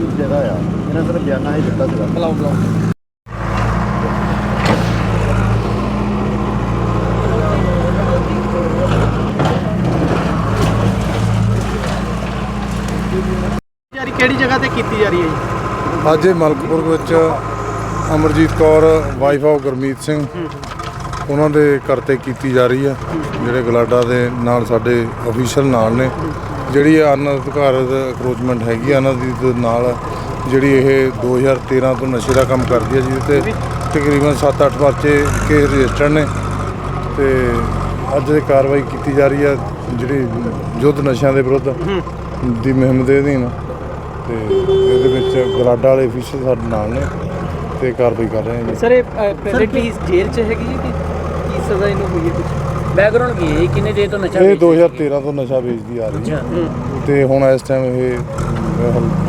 ਆ। ਇਹਨਾਂ ਸਿਰ ਬਿਆਨਾ ਹੀ ਦਿੱਤਾ ਸੀਗਾ। ਬੁਲਾਓ ਬੁਲਾਓ। ਯਾਰੀ ਕਿਹੜੀ ਜਗ੍ਹਾ ਤੇ ਕੀਤੀ ਜਾ ਰਹੀ ਹੈ ਜੀ? ਅੱਜ ਇਹ ਮਲਕਪੁਰ ਵਿੱਚ ਅਮਰਜੀਤ ਕੌਰ ਵਾਈਫ ਆਫ ਗੁਰਮੀਤ ਸਿੰਘ ਉਹਨਾਂ ਦੇ ਕਰਤੇ ਕੀਤੀ ਜਾ ਰਹੀ ਹੈ। ਜਿਹੜੇ ਗਲਾਡਾ ਦੇ ਨਾਲ ਸਾਡੇ ਅਫੀਸ਼ੀਅਲ ਨਾਲ ਨੇ। ਜਿਹੜੀ ਅਨਅਧਿਕਾਰਤ ਅਕਰੋਚਮੈਂਟ ਹੈਗੀ ਆ ਇਹਨਾਂ ਦੀ ਨਾਲ ਜਿਹੜੀ ਇਹ 2013 ਤੋਂ ਨਸ਼ੇ ਦਾ ਕੰਮ ਕਰਦੀ ਹੈ ਜਿਹਦੇ ਤੇ ਤਕਰੀਬਨ 7-8 ਪਰਚੇ ਕੇਸ ਰਜਿਸਟਰਡ ਨੇ ਤੇ ਅੱਜ ਇਹ ਕਾਰਵਾਈ ਕੀਤੀ ਜਾ ਰਹੀ ਹੈ ਜਿਹੜੀ ਯੁੱਧ ਨਸ਼ਿਆਂ ਦੇ ਵਿਰੁੱਧ ਦੀ ਮੁਹਿੰਮ ਦੇ ਅਧੀਨ ਤੇ ਇਹਦੇ ਵਿੱਚ ਗਲਾਡਾ ਵਾਲੇ ਅਫੀਸਰ ਸਾਡੇ ਨਾਲ ਨੇ ਤੇ ਕਾਰਵਾਈ ਕਰ ਰਹੇ ਜੀ। ਸਰ ਇਹ ਕੀ ਜੇਲ੍ਹ 'ਚ ਹੈਗੀ ਹੈ ਕਿ ਕੀ ਸਜ਼ਾ ਇਹਨੂੰ ਹੋਈ ਹੈ ਕੁਝ ਬੈਕਗ੍ਰਾਉਂਡ ਕੀ ਹੈ? ਕਿੰਨੇ ਦੇਰ ਤੋਂ ਨਸ਼ਾ ਇਹ ਵੇਚਦੇ 2013 ਤੋਂ ਨਸ਼ਾ ਵੇਚਦੀ ਆ ਰਹੀ। ਹੈ। ਤੇ ਹੁਣ ਇਸ ਟਾਈਮ ਇਹ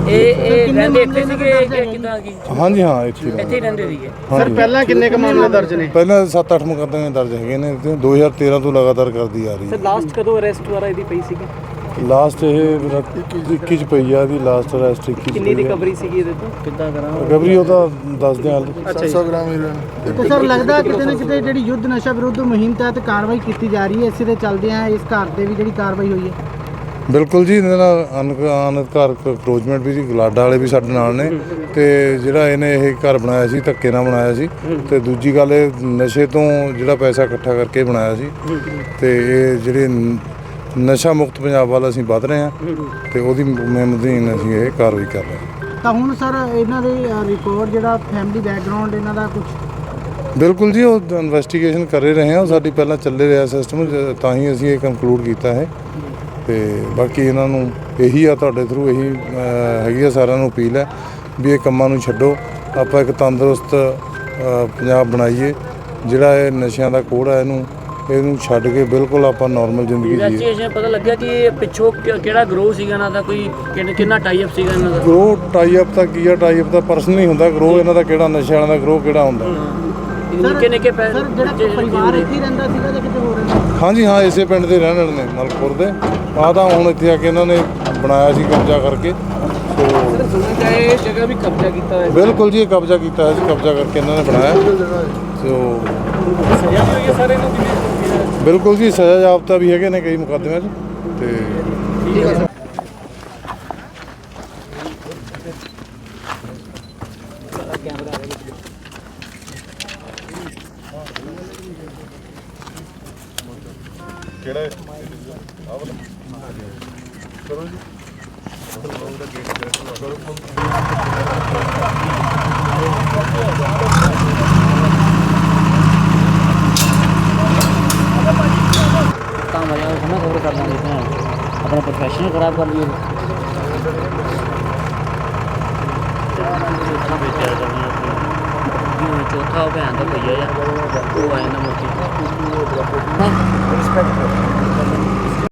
ਇਹ ਇਹ ਰਹਿੰਦੇ ਇੱਥੇ ਸੀਗੇ? ਕਿ ਕਿਦਾਂ ਕੀ? ਹਾਂਜੀ ਹਾਂ ਇੱਥੇ ਹੀ ਇੱਥੇ ਰਹਿੰਦੇ। ਹੀ ਰਹਿੰਦੇ। ਸੀਗੇ। ਹਾਂਜੀ। ਪਹਿਲਾਂ ਕਿੰਨੇ ਕ ਮਾਮਲੇ ਦਰਜ ਨੇ? ਪਹਿਲਾਂ 7-8 ਮੁਕੱਦਮੇ ਦਰਜ ਹੈਗੇ ਨੇ ਤੇ 2013 ਤੋਂ ਲਗਾਤਾਰ ਕਰਦੀ ਆ ਰਹੀ। ਸਰ ਹੈ ਲਾਸਟ ਕਦੋਂ ਅਰੈਸਟ ਵਾਰਾ ਇਹਦੀ ਪਈ ਸੀਗੀ? ਲਾਸਟ ਇਹ ਮੇਰਾ 21 ਚ ਪਈ ਆ ਦੀ ਲਾਸਟ ਅਰੈਸਟ 21 ਚ ਕਿੰਨੀ। ਰਿਕਵਰੀ ਸੀਗੀ ਇਹਦੇ ਤੋਂ? ਕਿੱਦਾਂ ਕਰਾਂ? ਰਿਕਵਰੀ ਉਹਦਾ ਦੱਸਦੇ ਹਾਂ ਹਾਲੇ। ਅੱਛਾ ਜੀ। ਤੇ ਸਰ ਲੱਗਦਾ ਕਿਤੇ ਨਾ ਕਿਤੇ ਜਿਹੜੀ ਯੁੱਧ ਨਸ਼ਾ ਵਿਰੁੱਧ ਮੁਹਿੰਮ ਤਹਿਤ ਕਾਰਵਾਈ ਕੀਤੀ ਜਾ ਰਹੀ ਹੈ ਇਸੇ ਦੇ ਚੱਲਦੇ ਆ ਇਸ ਘਰ ਤੇ ਵੀ ਜਿਹੜੀ ਕਾਰਵਾਈ ਹੋਈ ਹੈ। ਬਿਲਕੁਲ ਜੀ ਇਹਦੇ ਨਾਲ ਅਨਧਿਕਾਰ ਕਰੋਚਮੈਂਟ ਵੀ ਜੀ ਗਲਾਡਾ ਵਾਲੇ ਵੀ ਸਾਡੇ ਨਾਲ ਨੇ। ਤੇ ਜਿਹੜਾ ਇਹਨੇ ਇਹ ਘਰ ਬਣਾਇਆ ਸੀ ਧੱਕੇ ਨਾਲ ਬਣਾਇਆ ਸੀ। ਤੇ ਦੂਜੀ ਗੱਲ ਇਹ ਨਸ਼ੇ ਤੋਂ ਜਿਹੜਾ ਪੈਸਾ ਇਕੱਠਾ ਕਰਕੇ ਬਣਾਇਆ ਸੀ। ਤੇ ਇਹ ਜਿਹੜੇ ਨਸ਼ਾ ਮੁਕਤ ਪੰਜਾਬ ਵੱਲ ਅਸੀਂ ਵਧ ਰਹੇ ਹਾਂ ਤੇ ਉਹਦੀ ਮੁਹਿੰਮ ਅਸੀਂ ਇਹ ਕਾਰਵਾਈ ਕਰ ਰਹੇ ਹਾਂ। ਤਾਂ ਹੁਣ ਸਰ ਇਹਨਾਂ ਦੇ ਰਿਕਾਰਡ ਜਿਹੜਾ ਫੈਮਿਲੀ ਬੈਕਗ੍ਰਾਉਂਡ ਇਹਨਾਂ ਦਾ ਕੁਝ ਬਿਲਕੁਲ ਜੀ ਉਹ ਇਨਵੈਸਟੀਗੇਸ਼ਨ ਕਰ ਰਹੇ ਹਾਂ। ਉਹ ਸਾਡੀ ਪਹਿਲਾਂ ਚੱਲੇ ਰਿਹਾ ਸਿਸਟਮ ਤਾਂ ਹੀ ਅਸੀਂ ਇਹ ਕੰਕਲੂਡ ਕੀਤਾ ਹੈ। ਤੇ ਬਾਕੀ ਇਹਨਾਂ ਨੂੰ ਇਹੀ ਆ ਤੁਹਾਡੇ ਥਰੂ ਇਹੀ ਹੈਗੀ ਆ ਸਾਰਿਆਂ ਨੂੰ ਅਪੀਲ ਹੈ ਵੀ ਇਹ ਕੰਮਾਂ ਨੂੰ ਛੱਡੋ। ਆਪਾਂ ਇੱਕ ਤੰਦਰੁਸਤ ਪੰਜਾਬ ਬਣਾਈਏ। ਜਿਹੜਾ ਇਹ ਨਸ਼ਿਆਂ ਦਾ ਕੋੜ ਹੈ ਇਹਨੂੰ ਇਹਨੂੰ ਛੱਡ ਕੇ ਬਿਲਕੁਲ ਆਪਾਂ ਨਾਰਮਲ ਜ਼ਿੰਦਗੀ ਜੀਏ। ਇਨਵੈਸਟੀਗੇਸ਼ਨ ਪਤਾ ਲੱਗਿਆ ਕਿ ਇਹ ਪਿੱਛੋਂ ਕਿ- ਕਿਹੜਾ ਗਰੋਹ ਸੀਗਾ ਇਹਨਾਂ ਦਾ ਕੋਈ ਕਿੰਨ- ਕਿੰਨਾ ਟਾਈ ਅਪ ਸੀਗਾ ਇਹਨਾਂ ਦਾ? ਗਰੋ ਟਾਈ ਅਪ ਤਾਂ ਕੀ ਆ ਟਾਈ ਅਪ ਤਾਂ ਪਰਸਨ ਨਹੀਂ ਹੁੰਦਾ ਗਰੋ ਇਹਨਾਂ ਦਾ ਕਿਹੜਾ ਨਸ਼ਿਆਂ ਵਾਲਾ ਦਾ ਗਰੋ ਕਿਹੜਾ ਹੁੰਦਾ? ਨਿੱਕੇ ਨਿੱਕੇ ਪੈਸੇ ਸਰ ਜਿਹੜਾ ਪਰਿਵਾਰ ਇੱਥੇ ਹੀ ਰਹਿੰਦਾ ਸੀਗਾ ਜਾਂ ਕਿਤੇ ਹੋਰ ਰਹਿੰਦਾ ਹਾਂਜੀ ਹਾਂ ਇਸੇ ਪਿੰਡ ਦੇ ਰਹਿਣ ਵਾਲੇ ਨੇ ਮਲਕਪੁਰ ਦੇ। ਆਹ ਤਾਂ ਹੁਣ ਇੱਥੇ ਆ ਕੇ ਇਹਨਾਂ ਨੇ ਬਣਾਇਆ ਸੀ ਕਬਜ਼ਾ ਕਰਕੇ। ਸੋ ਸਰ ਸੁਣਿਆ ਕਿ ਇਹ ਜਗ੍ਹਾ ਵੀ ਕਬਜ਼ਾ ਕੀਤਾ ਹੋਇਆ ਬਿਲਕੁਲ ਜੀ ਇਹ ਕਬਜ਼ਾ ਕੀਤਾ ਹੈ ਜੀ ਕਬਜ਼ਾ ਕਰਕੇ ਇਹਨਾਂ ਨੇ ਬਣਾਇਆ। ਸੋ ਸਜ਼ਾ ਵੀ ਹੋਈ ਹੈ ਸਰ ਇਹਨੂੰ ਕਿਵੇਂ ਬਿਲਕੁਲ ਜੀ ਸਜ਼ਾ ਜਾਬਤਾ ਵੀ ਹੈਗੇ ਨੇ ਕਈ ਮੁਕੱਦਮਿਆਂ 'ਚ ਤੇ ਤਾਂ ਮਰਿਆ ਉਹ ਨਾ ਕਵਰ ਕਰ ਲਾਂਗੇ ਤਾਂ ਆਪਣਾ ਪ੍ਰੋਫੈਸ਼ਨਲ ਖਰਾਬ ਕਰ ਲਈਏ। ਚੌਥਾ ਉਹ ਭੈਣ ਦਾ ਭਈਆ ਆ। ਉਹ ਆਇਆ ਨਾ ਮੁੱਕੀ